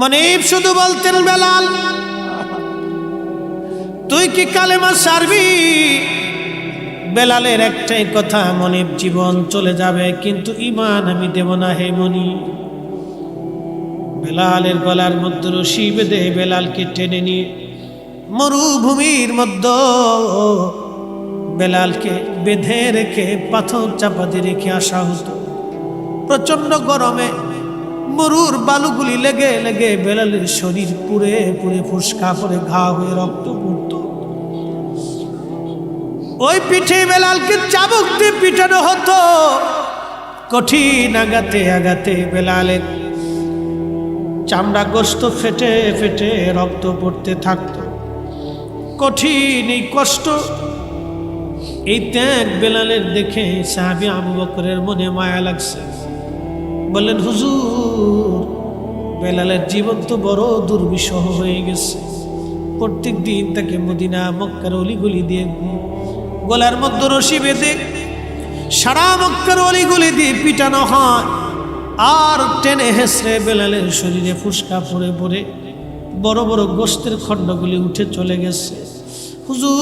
মনিব, শুধু বলতেন, বেলাল, তুই কি কালেমা সারবি? বেলালের একটাই কথা, মনিব, জীবন চলে যাবে, কিন্তু ইমান আমি দেব না হে মনি বেলালের গলার মধ্যে রশি বেঁধে বেলালকে টেনে নিয়ে মরুভূমির মধ্যে বেলালকে বেঁধে রেখে পাথর চাপাতে রেখে আসা হতো। প্রচণ্ড গরমে মরুর বালুগুলি লেগে লেগে বেলালের শরীর পুড়ে পুড়ে ফুসকা করে ঘা হয়ে রক্ত পড়ত ওই পিঠে বেলালকে চাবুক দিয়ে পিটানো হতো। কঠিন আগাতে আগাতে বেলালের চামড়া গোস্ত ফেটে ফেটে রক্ত পড়তে থাকতো। কঠিন এই কষ্ট, এই ত্যাগ বেলালের দেখে সাহাবি আবু বকরের মনে মায়া লাগছে। বললেন, হুজুর, বেলালের জীবন তো বড় দুর্বিষহ হয়ে গেছে। প্রত্যেক দিন তাকে মদিনা, মক্কার অলিগুলি দিয়ে গলার মধ্যে রশি বেঁধে সারা মক্কার অলিগুলি দিয়ে পিটানো হয়। আর টেনে হেসড়ে বেলালের শরীরে ফুসকা পড়ে পড়ে বড় বড় গোস্তের খণ্ডগুলি উঠে চলে গেছে। হুজুর,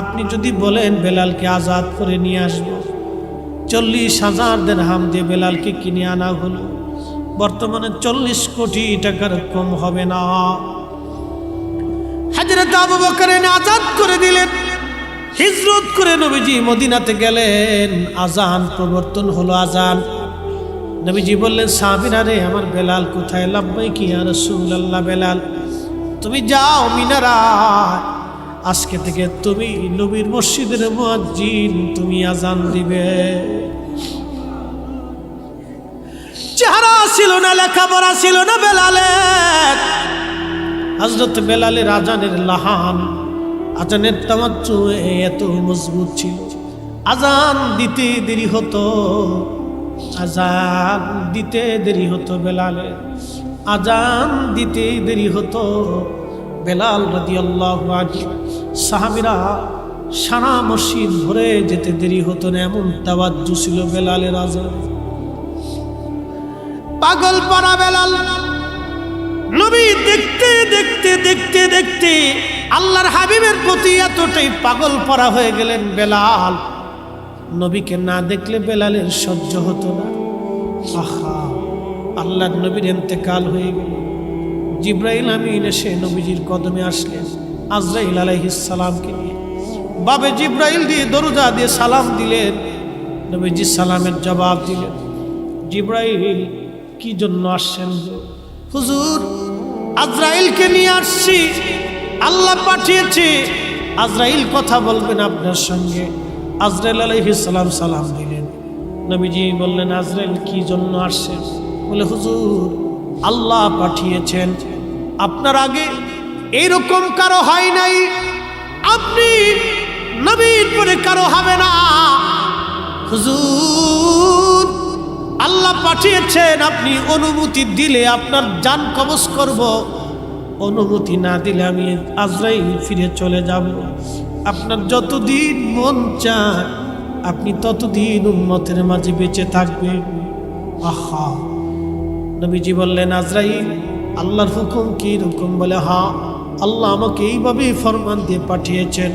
আপনি যদি বলেন বেলালকে আজাদ করে নিয়ে আসব। চল্লিশ হাজার দেন হাম দিয়ে বেলালকে কিনে আনা হলো। বর্তমানে চল্লিশ কোটি টাকার কম হবে না। হাজরত আবু বকরেন আজাদ করে দিলেন। হিজরত করে নবীজি মদিনাতে গেলেন। আজান প্রবর্তন হলো আজান। নবীজি বললেন, সাহাবিরা রে, আমার বেলাল কোথায়? লাভবাই কি আর আল্লাহ বেলাল, তুমি যাও মিনারা আজকে থেকে তুমি নবীর মসজিদের মুয়াজ্জিন, তুমি আজান দিবে। চেহারা ছিল না, লেখাপড়া ছিল না বেলালের হজরত বেলালের আজানের লাহান আজানের তামাচ্চু এত মজবুত ছিল। আজান দিতে দেরি হতো আজান দিতে দেরি হতো বেলালের আজান দিতে দেরি হতো বেলাল রাদি আল্লাহ সাহাবিরা সারা মসজিদ ভরে যেতে দেরি হতো না, এমন তাবাজ্জু ছিল বেলালের আজান। পাগল পাড়া বেলাল, নবী দেখতে দেখতে দেখতে দেখতে আল্লাহর হাবিবের প্রতি এতটাই পাগল পরা হয়ে গেলেন বেলাল। নবীকে না দেখলে বেলালের সহ্য হতো না। আহা, আল্লাহর নবীর এতেকাল হয়ে গেল। জিব্রাইল আমিন এসে নবীজির কদমে আসলেন আজরাইল আলাইহিসালামকে নিয়ে। বাবে জিব্রাইল দিয়ে দরজা দিয়ে সালাম দিলেন। নবীজি সালামের জবাব দিলেন, জিব্রাইল, কি জন্য আসছেন হুজুর, আজরাইলকে নিয়ে আসছি। আল্লাহ পাঠিয়েছে। আজরাইল কথা বলবেন আপনার সঙ্গে। আজরাইল আলাইহিস সালাম সালাম দিলেন। নবীজি বললেন, আজরাইল কি জন্য আসছেন? বলে, হুজুর আল্লাহ পাঠিয়েছেন। আপনার আগে এইরকম কারও হয় নাই। আপনি নবীর পরে কারও হবে না। হুজুর, আল্লাহ পাঠিয়েছেন, আপনি অনুমতি দিলে আপনার যান কবজ করব। অনুমতি না দিলে আমি আজরাইল ফিরে চলে যাব। আপনার যতদিন মন চায়, আপনি ততদিন উন্মতের মাঝে বেঁচে থাকবেন। আহা। নবীজি বললেন, আজরাইল, আল্লাহর হুকুম কি রকম বলে? হা, আল্লাহ আমাকে এইভাবে ফরমান দিয়ে পাঠিয়েছেন।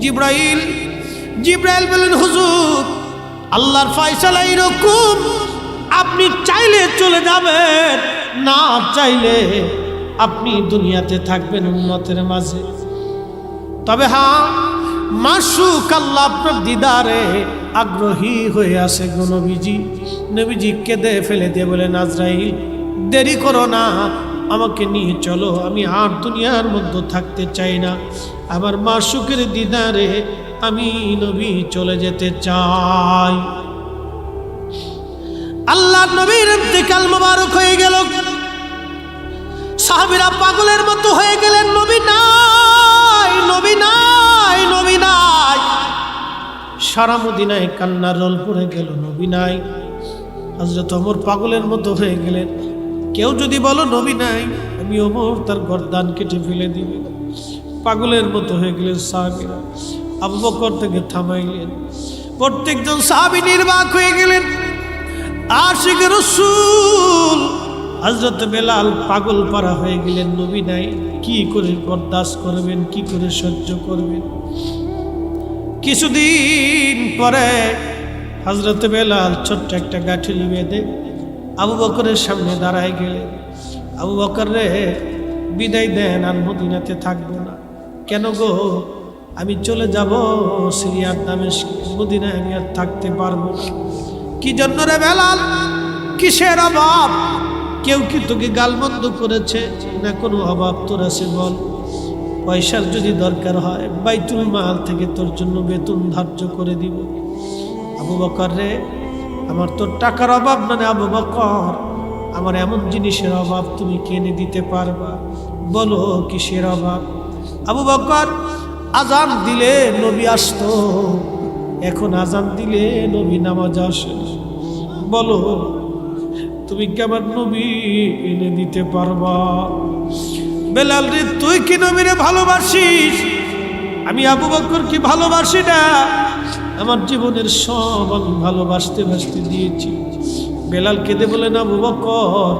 জিব্রাইল জিব্রাইল বলেন হুজুর, আল্লাহর ফয়সালা এইরকম আপনি চাইলে চলে যাবেন, না চাইলে আপনি দুনিয়াতে থাকবেন উন্নতের মাঝে। তবে হ্যাঁ মাসুক আল্লাহ আপনার দিদারে আগ্রহী হয়ে আছে গো নবীজি। নবীজি কেঁদে ফেলে দিয়ে বলে, নাজরাইল, দেরি করো না, আমাকে নিয়ে চলো। আমি আর দুনিয়ার মধ্যে থাকতে চাই না। আমার মাসুকের দিদারে আমি নবী চলে যেতে চাই। আল্লাহ নবীর ইন্তেকাল মোবারক হয়ে গেল। সাহাবিরা পাগলের মতো হয়ে গেলেন, নবী নাই নবী নাই। নাই। সারা মদিনায় কান্নার রোল পড়ে গেল নবী নাই। হজরত অমর পাগলের মতো হয়ে গেলেন। কেউ যদি বলো, নবী নাই আমি অমর তার গরদান কেটে ফেলে দিবে পাগলের মতো হয়ে গেলেন সাহাবিরা। আবু বকর থেকে থামাইলেন। প্রত্যেকজন সাহাবি নির্বাক হয়ে গেলেন। আশিক রসুল হজরত বেলাল পাগল পারা হয়ে গেলেন। নবী নাই, কি করে বরদাস্ত করবেন, কি করে সহ্য করবেন? কিছুদিন পরে হজরত বেলাল ছোট্ট একটা গাঠিলি বেঁধে আবু বকরের সামনে দাঁড়ায় গেলে, আবু বকর রে, বিদায় দেন, আর মদিনাতে থাকব না। কেন গো? আমি চলে যাব সিরিয়ার দামে মদিনায় আমি আর থাকতে পারব কি জন্য রে বেলাল? কিসের অভাব? কেউ কি তোকে গালমন্দ করেছে? না কোনো অভাব তোর আছে বল? পয়সার যদি দরকার হয়, বাইতুল মাল থেকে তোর জন্য বেতন ধার্য করে দিব। আবু বকর রে, আমার তোর টাকার অভাব মানে আবু বকর, আমার এমন জিনিসের অভাব তুমি কিনে দিতে পারবা? বলো কিসের অভাব? আবু বকর, আজান দিলে নবী আসতো, এখন আজান দিলে নবী নামাজ আসে। বলো, তুমি কেমন নবী এনে দিতে পারবা? বেলাল রে, তুই কি নবীরে ভালোবাসিস? আমি আবু বকর কি ভালোবাসি না? আমার জীবনের সব আমি ভালোবাসতে বাসতে দিয়েছি। বেলাল কেঁদে বলেন আবু বকর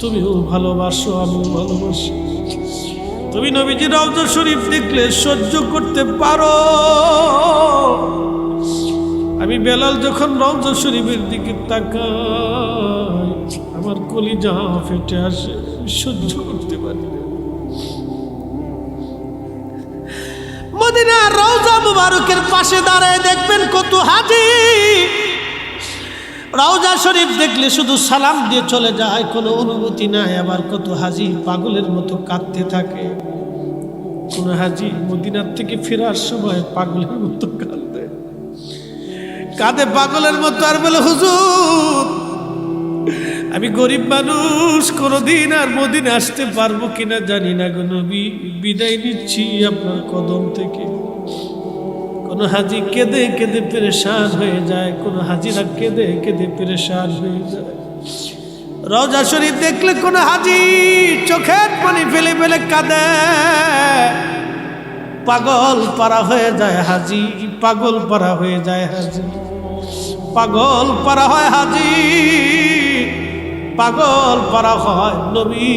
তুমিও ভালোবাসো, আমিও ভালোবাসি। তুমি নবীজি রওজা শরীফ দেখলে সহ্য করতে পারো। আমি বেলাল যখন রওজা শরীফের দিকে তাকাই, আমার কলিজা ফেটে আসে সহ্য মুবারকের পাশে দাঁড়ায় দেখবেন কত হাজি। রওজা শরীফ দেখলে শুধু সালাম দিয়ে চলে যায়, কোনো অনুভূতি নাই। আবার কত হাজি পাগলের মতো কাঁদতে থাকে। কোন হাজি মদিনার থেকে ফেরার সময় পাগলের মতো কাঁদে। কাঁদে পাগলের মতো আর বলে, হুজুর, আমি গরিব মানুষ, কোনোদিন আর মদিনে আসতে পারব কিনা জানি না গো নবী। বিদায় নিচ্ছি আপনার কদম থেকে। কোনো হাজি কেঁদে কেঁদে পেরেশান হয়ে যায়, কোনো হাজিরা কেঁদে কেঁদে পেরেশান হয়ে যায়। রওজা শরীফ দেখলে কোনো হাজি চোখের পানি ফেলে ফেলে কাঁদে। পাগল পারা হয়ে যায় হাজি, পাগল পারা হয়ে যায় হাজি। পাগল পারা হয় হাজি, পাগল পারা হয় নবী।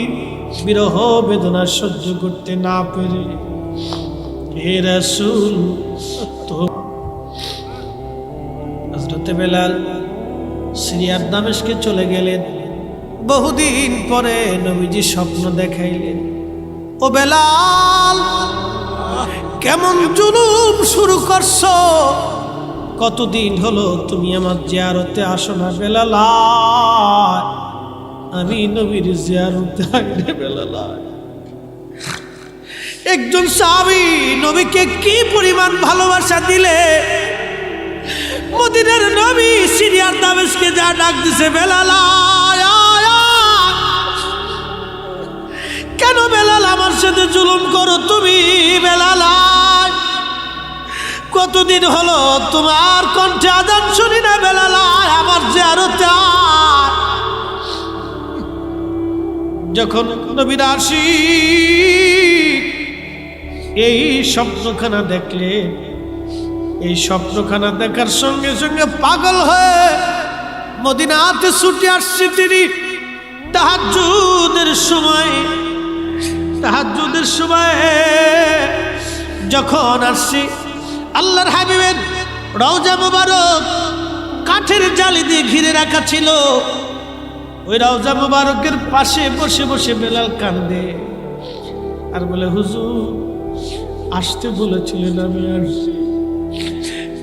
বিরহ বেদনা সহ্য করতে না পেরে। হে রাসূল হজরতে বেলাল সিরিয়ার দামেশকে চলে গেলেন বহুদিন পরে নবীজি স্বপ্ন দেখাইলেন ও বেলাল, কেমন জুলুম শুরু করছ কতদিন হলো তুমি আমার জিয়ারতে আসো না বেলাল। আমি নবীর জিয়ারতে আইলে বেলাল। একজন সাহাবী নবীকে কি পরিমাণ ভালোবাসা দিলে মদিনার নবী সিরিয়ার দামেশকে যা ডাক দিছে বেলাল। কেন বেলাল আমার সাথে জুলুম করো তুমি বেলাল। কতদিন হলো তোমার কণ্ঠে আদান শুনি না বেলাল আয়, আমার জিয়ারতে আয়। যখন নবীর আসি এই স্বপ্নখানা দেখলে এই স্বপ্নখানা দেখার সঙ্গে সঙ্গে পাগল হয়ে মদিনাতে ছুটে আসছে তিনি। তাহাজুদের সময় তাহাজুদের সময় যখন আসছি, আল্লাহর হাবিবের রওজা মুবারক কাঠের জালি দিয়ে ঘিরে রাখা ছিল। ওই রওজা মুবারকের পাশে বসে বসে বেলাল কান্দে। আর বলে, হুজুর, আসতে বলেছিলেন আমি আসছি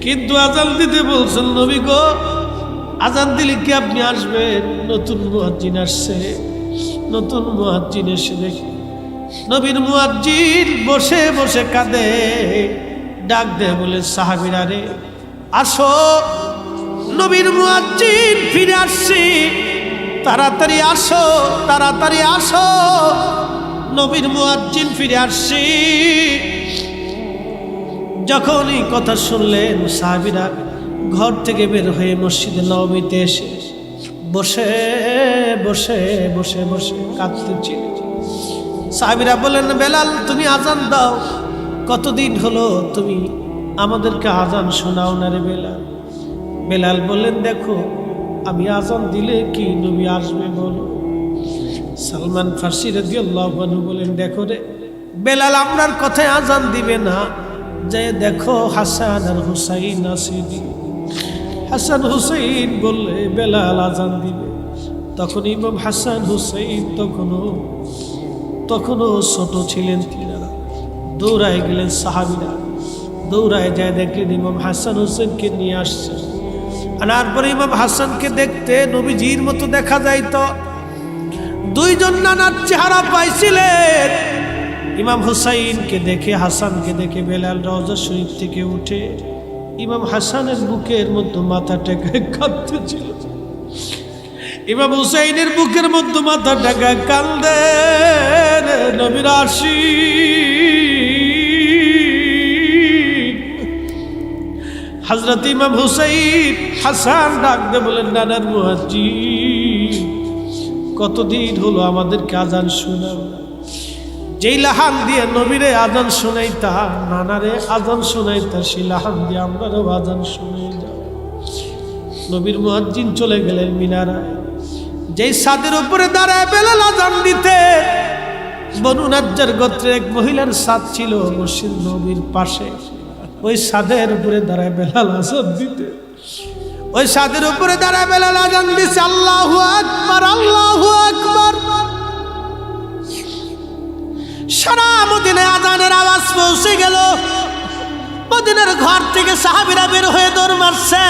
কিন্তু আজান দিতে বলছেন, নবী গো, আজান দিলে কি আপনি আসবেন? নতুন মুয়াজ্জিন আসছে। নতুন মুয়াজ্জিন এসে দেখে, নবীর মুয়াজ্জিন বসে বসে কাঁদে। ডাক দেয় বলে, সাহাবিরা রে, আসো। নবীর মুয়াজ্জিন ফিরে আসছি। তাড়াতাড়ি আসো তাড়াতাড়ি আসো। নবীর মুয়াজ্জিন ফিরে আসছি। যখন এই কথা শুনলেন সাহাবিরা, ঘর থেকে বের হয়ে মসজিদে নবমীতে এসে বসে বসে বসে বসে কাঁদতেছিল। সাহাবিরা বললেন, বেলাল, তুমি আজান দাও। কতদিন হলো তুমি আমাদেরকে আজান শোনাও না রে বেলাল? বেলাল বললেন, দেখো, আমি আজান দিলে কি নবী আসবে বলো? সালমান ফার্সি রাজি আল্লাহ বলেন দেখো রে, বেলাল, আমরার কথায় আজান দিবে না। যে দেখো হাসান আর হুসাইন আসেনি হাসান হুসাইন বললে বেলাল আজান দিবে। তখন ইমাম হাসান হুসাইন তখনও তখনও ছোট ছিলেন তিনারা। দৌড়ায় গেলেন সাহাবিরা। দৌড়ায় যায় দেখলেন ইমাম হাসান হোসেনকে নিয়ে আসছে। আনার পরে ইমাম হাসানকে দেখতে নবীজির মতো দেখা যাইতো। দুইজন নানার চেহারা পাইছিলেন। ইমাম হুসাইনকে দেখে, হাসানকে দেখে, বেলাল রওজা শরীফ থেকে উঠে ইমাম হাসানের বুকের মধ্যে টেকে কাঁদতেছিল ইমাম হুসাইনের বুকের মধ্যে মাথা টেকে কান্দে নবীর আসি হজরত ইমাম হুসাইন হাসান ডাকতে বলেন নানার মুহাজি কতদিন হলো আমাদেরকে আজান শোনাব যেই লাহান দিয়ে নবীরে আজান শোনাইতা, নানারে আজান শোনাইতা, সেই লাহান দিয়ে আমরাও আজান শুনে যাব নবীর মুয়াজ্জিন চলে গেলেন মিনারায় যেই সাদের উপরে দাঁড়ায় বেলাল আজান দিতে, বনু নাজ্জার এক মহিলার সাদ ছিল মসজিদ নবীর পাশে। ওই সাদের উপরে দাঁড়ায় বেলাল আজান দিতে। ওই সাদের উপরে দাঁড়ায় বেলাল আজান দিছে, আল্লাহু আকবার আল্লাহু আকবার। সারা মদিনে আজানের আওয়াজ পৌঁছে গেল। মদিনের ঘর থেকে সাহাবিরা বের হয়ে দৌড় মারছে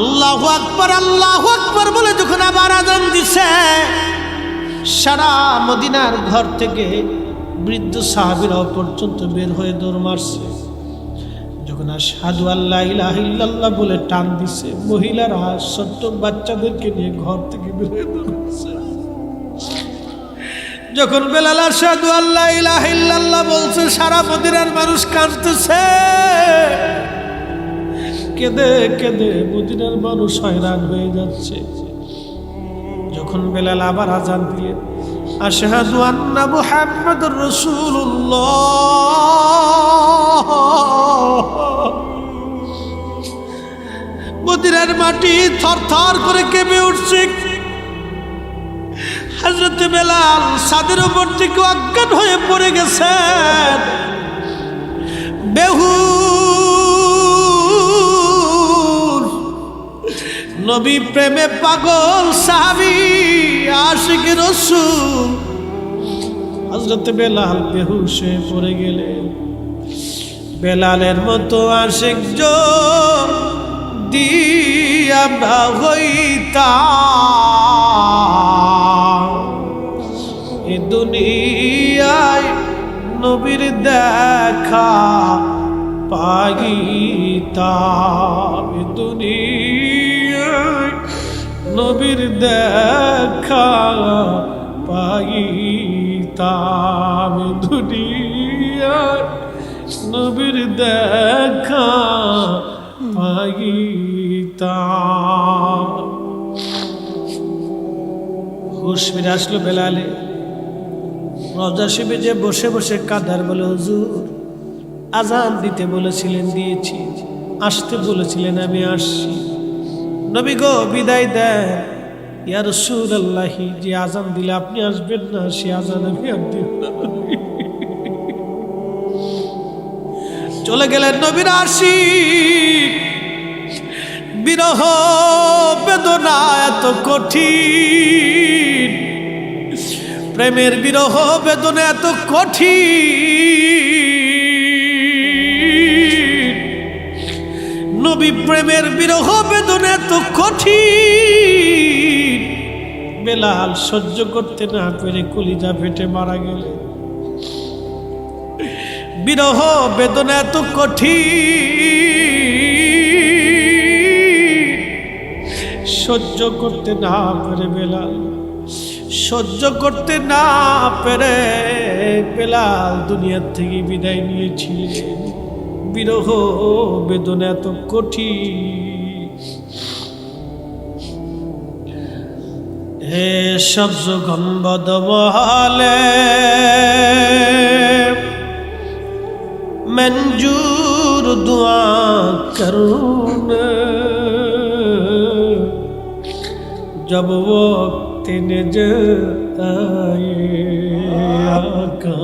আল্লাহ আকবর আল্লাহ আকবর বলে যখন আবার আজান দিছে, সারা মদিনার ঘর থেকে বৃদ্ধ সাহাবিরাও পর্যন্ত বের হয়ে দৌড় মারছে। যখন সাধু আল্লাহ বলে টান দিছে, মহিলারা, ছোট্ট বাচ্চাদেরকে নিয়ে ঘর থেকে বের হয়ে দৌড় মারছে। যখন বেলাল সাধু আল্লাহ ইলাহ ইল্লাল্লাহ বলছে, সারা মদিনার মানুষ কাঁদতেছে। কেঁদে কেঁদে মদিনার মানুষ হয়রান হয়ে যাচ্ছে। যখন বেলাল আবার আজান দিয়ে আশহাদু আন্না মুহাম্মাদুর রাসূলুল্লাহ। মদিনার মাটি থরথর করে কেঁপে উঠছে। হজরত বেলাল সাদের উপর থেকে অজ্ঞান হয়ে পড়ে গেছেন। বেহু নবী প্রেমে পাগল সাহাবি, আশিক রসুল। হজরত বেলাল বেহুশ হয়ে পড়ে গেলেন। বেলালের মতো আশিক দিয়া আমরা নবীর দেখা এ দুনিয়ায়। নবীর দেখা এ দুনিয়ায়। নবীর দেখা পাইতাম হুশ ফিরে আসলো বেলালে। রজা শিবে যে বসে বসে কাদার বলে, হুজুর, আজান দিতে বলেছিলেন, দিয়েছি। আসতে বলেছিলেন, আমি আসছি। নবী গো, বিদায় দেন। ইয়া রসুল আল্লাহি যে আজান দিলে আপনি আসবেন না, সে আজান আমি আর দিব চলে গেলেন নবীর আশিক বিরহ বেদনা এত কঠিন। প্রেমের বিরহ বেদনা এত কঠিন। নবী প্রেমের বিরহ বেদনা এত কঠিন। বেলাল সহ্য করতে না পেরে কলিজা ফেটে মারা গেলে বিরহ বেদনা এত কঠিন। সহ্য করতে না পেরে বেলাল সহ্য করতে না পেরে পেলাল দুনিয়ার থেকে বিদায় নিয়েছিলেন বিরহ বেদন এত কঠিন। হে সবজ গম্বদ বহালে মঞ্জুর দোয়া করুন জব वक्त नजर आए आका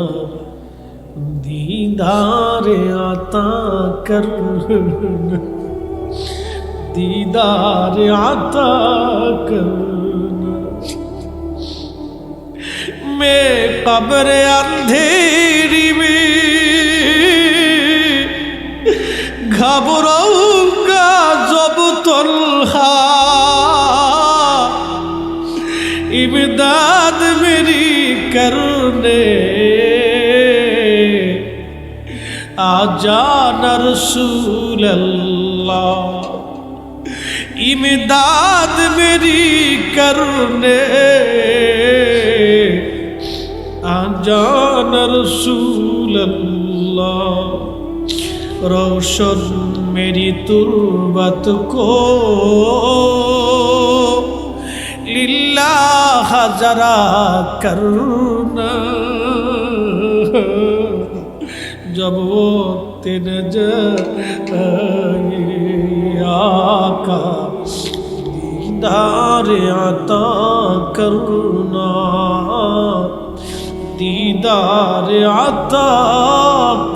दीदार आता कर दीदार आता करना मैं कब्र अंधेरी में घबराऊंगा जब तन्हा इमदाद मेरी करने आजा न रसूल अल्लाह इमदाद मेरी करने आजा न रसूल अल्लाह रोशन मेरी तुरबत को হাজারা করুণা। জব তিন আকা দিদার আতা করুণা। দিদার আতা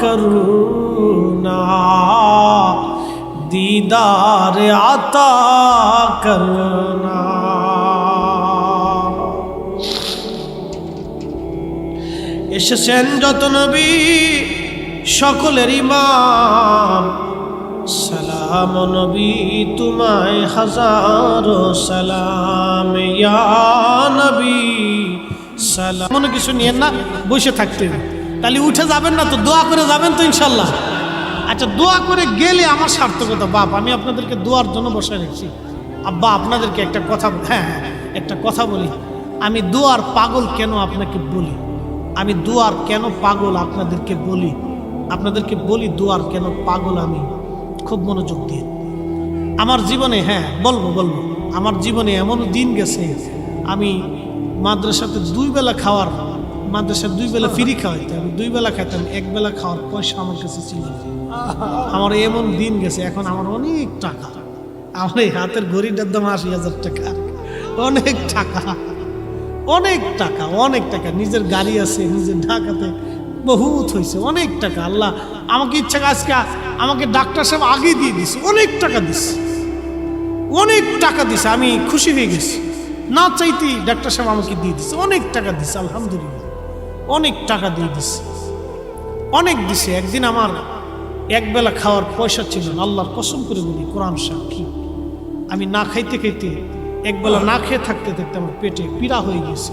করুণা। দিদার আতা করুণা। এসেছেন যত নবী, সকলের ইমাম। সালাম নবী, তোমায় হাজারো সালাম। ইয়া নবী, সালাম। মনে কিছু নিয়েন না, বসে থাকতেন। তাহলে উঠে যাবেন না তো, দোয়া করে যাবেন তো ইনশাল্লাহ। আচ্ছা দোয়া করে গেলে আমার সার্থকতা, বাপ, আমি আপনাদেরকে দোয়ার জন্য বসে রেখেছি। আব্বা, আপনাদেরকে একটা কথা হ্যাঁ একটা কথা বলি। আমি দোয়ার পাগল কেন আপনাকে বলি? আমি দোয়ার কেন পাগল আপনাদেরকে বলি? আপনাদেরকে বলি দোয়ার কেন পাগল আমি? খুব মনোযোগ দিয়ে। আমার জীবনে হ্যাঁ বলব বলব। আমার জীবনে এমন দিন গেছে, আমি মাদ্রাসাতে দুই বেলা খাওয়ার, মাদ্রাসার দুই বেলা ফ্রি খাওয়াইতে আমি দুই বেলা খাইতাম এক বেলা খাওয়ার পয়সা আমার কাছে ছিল আমার এমন দিন গেছে, এখন আমার অনেক টাকা। আমার এই হাতের ঘড়িটার দাম আশি হাজার টাকা। অনেক টাকা। অনেক টাকা অনেক টাকা। নিজের গাড়ি আছে, নিজের ঢাকাতে বহুত হয়েছে, অনেক টাকা। আল্লাহ আমাকে ইচ্ছা আজকে আমাকে ডাক্তার সাহেব আগে দিয়ে দিছে অনেক টাকা দিছে অনেক টাকা দিছে আমি খুশি হয়ে গেছি। না চাইতেই ডাক্তার সাহেব আমাকে দিয়ে দিছে অনেক টাকা দিছে আলহামদুলিল্লাহ। অনেক টাকা দিয়ে দিছে অনেক দিছে একদিন আমার একবেলা খাওয়ার পয়সা ছিল না, আল্লাহর কসম করে বলি, কোরআন সাক্ষী। আমি না খাইতে খাইতে একবেলা না খেয়ে থাকতে থাকতে আমার পেটে পীড়া হয়ে গেছে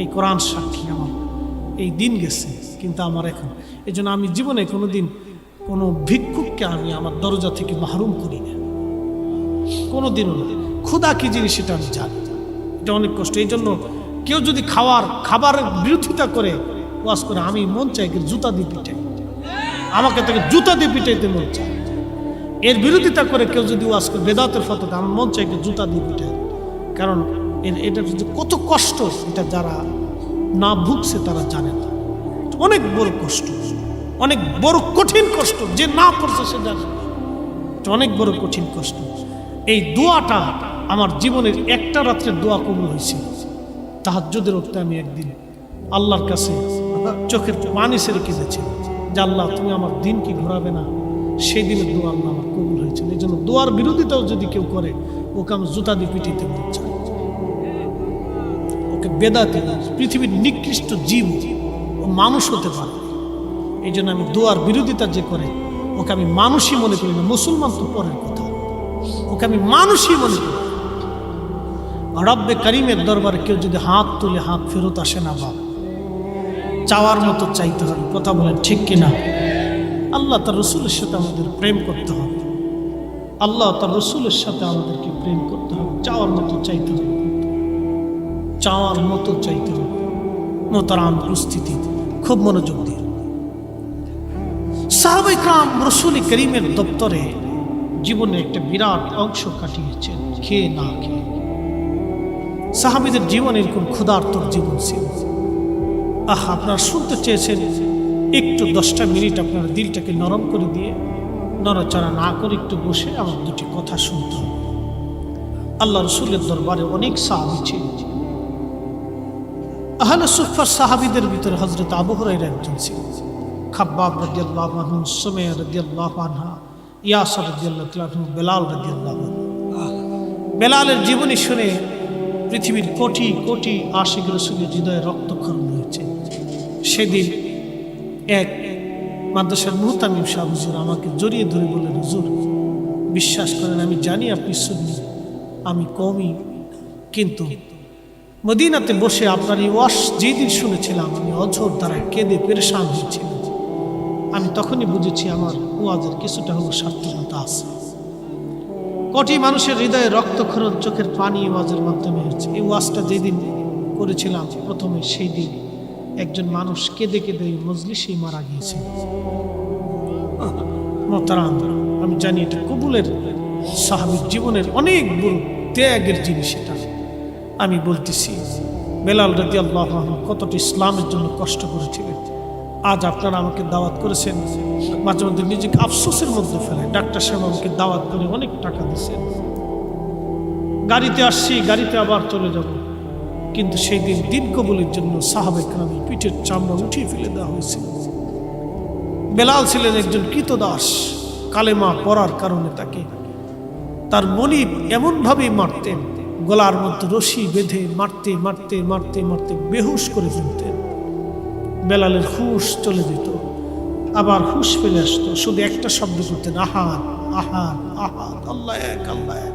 এই কোরআন সাক্ষী আমার। এই দিন গেছে, কিন্তু আমার এখন। এই জন্য আমি জীবনে কোনো দিন কোনো ভিক্ষুককে আমি আমার দরজা থেকে মাহরুম করি না। কোনো দিনও না। ক্ষুদা কি জিনিস সেটা আমি জানি এটা অনেক কষ্ট। এই জন্য কেউ যদি খাওয়ার, খাবারের বিরোধিতা করে, ওয়াজ করে, আমি মন চাই জুতা দিয়ে পিটাই। আমাকে তাকে জুতা দিয়ে পিটাইতে মন চায়। এর বিরোধিতা করে কেউ যদি ওয়াজ করে, বেদাতের ফতোতে আমার মন চাই জুতা দিয়ে পিটাই কারণ এর এটা কত কষ্ট, এটা যারা না ভুগছে তারা জানে না। অনেক বড় কষ্ট, অনেক বড় কঠিন কষ্ট, যে না পড়ছে সে জানে অনেক বড় কঠিন কষ্ট। এই দোয়াটা আমার জীবনের একটা রাত্রে দোয়া কবুল হয়েছে। তাহাজ্জুদের উঠতে আমি একদিন আল্লাহর কাছে চোখের পানি সেরে কেঁদেছি। যে আল্লাহ, তুমি আমার দিন কি ঘোরাবে না। সেই দিনের দোয়া আল্লাহ আমার কবুল হয়েছে এই জন্য দোয়ার বিরোধিতাও যদি কেউ করে, ওকে আমি জুতা দিয়ে পিটিতে মন চাই ওকে বেদাতে পৃথিবীর নিকৃষ্ট জীব ও মানুষ হতে পারে। এই জন্য আমি দোয়ার বিরোধিতা যে করে, ওকে আমি মানুষই মনে করি না, মুসলমান তো পরের কথা। ওকে আমি মানুষই মনে করি রব্বে করিমের দরবারে কেউ যদি হাত তুলে হাত ফেরত আসে না বাপ, চাওয়ার মতো চাইতে হবে কথা বলেন ঠিক কিনা? আল্লাহ তার রসুলের সাথে আমাদের প্রেম করতে হবে। আল্লাহ তার রসুলের সাথে আমাদেরকে প্রেম করতে হবে। চাওয়ার মতো চাইতে হবে। চাওয়ার মতো চাইতে হবে। মোতারাম উপস্থিতি খুব মনোযোগ দিয়ে। রসুল করিমের দপ্তরে জীবনের একটা বিরাট অংশ কাটিয়েছেন। খেয়ে না খেয়ে। সাহাবিদের জীবন এরকম ক্ষুধার্তর জীবন ছিল। আহ, আপনারা শুনতে চেয়েছেন একটু দশটা মিনিট আপনার দিলটাকে নরম করে দিয়ে নড়াচড়া না করে একটু বসে আমার দুটি কথা শুনতে হবে। আল্লাহ রসুলের দরবারে অনেক সাহাবি ছিল আহলে সুফার সাহাবিদের ভিতরে হজরত আবু হুরাইরা একজন ছিল খাব্বাব রাদিয়াল্লাহু আনহু, সুমাইয়া রাদিয়াল্লাহু আনহা, ইয়াসর রাদিয়াল্লাহু বেলাল রাদিয়াল্লাহু বেলালের জীবনী শুনে পৃথিবীর কোটি কোটি আশিক রসুলের হৃদয়ে রক্তক্ষরণ হয়েছে। সেদিন এক মাদ্রাসার মুহতামিম শাহ হুজুর, আমাকে জড়িয়ে ধরে বললেন, হুজুর, বিশ্বাস করেন, আমি জানি আপনি সুন্নি, আমি কমই কিন্তু মদিনাতে বসে আপনার এই ওয়াশ যেদিন শুনেছিলাম, আমি অঝোর দ্বারা কেঁদে পেরেশান হয়েছিলাম। আমি তখনই বুঝেছি আমার ওয়াজের কিছুটা হলো সার্থকতা আছে। কটি মানুষের হৃদয়ে রক্তক্ষরণ, চোখের পানি ওয়াজের মাধ্যমে হচ্ছে এই ওয়াজটা যেদিন করেছিলাম, প্রথমে সেই দিন। একজন মানুষ কেঁদে কেঁদে মজলিসেই মারা মোহতারাম, আমি জানি এটা কবুলের সাহাবির জীবনের অনেক বড় ত্যাগের জিনিস এটা। আমি বলতেছি বেলাল রাজি আল্লাহ কতটা ইসলামের জন্য কষ্ট করেছিলেন। আজ আপনারা আমাকে দাওয়াত করেছেন মাঝে মধ্যে নিজেকে আফসোসের মধ্যে ফেলে ডাক্তার সাহেব আমাকে দাওয়াত করে অনেক টাকা দিচ্ছেন গাড়িতে আসছি গাড়িতে আবার চলে যাব। কিন্তু সেই দিন দিন কবুলের জন্য সাহাবেক রামের পিঠের চামড়া উঠিয়ে ফেলে দেওয়া হয়েছিল বেলাল ছিলেন একজন কৃতদাস, কালেমা পড়ার কারণে তাকে। তার মনিব এমনভাবেই মারতেন, গলার মধ্যে রশি বেঁধে মারতে মারতে মারতে মারতে বেহুশ করে ফেলতেন। বেলালের হুশ চলে যেত, আবার হুশ ফেলে আসতো, শুধু একটা শব্দ করতেন, আহার আহার আহার, আল্লাহ এক আল্লাহ এক।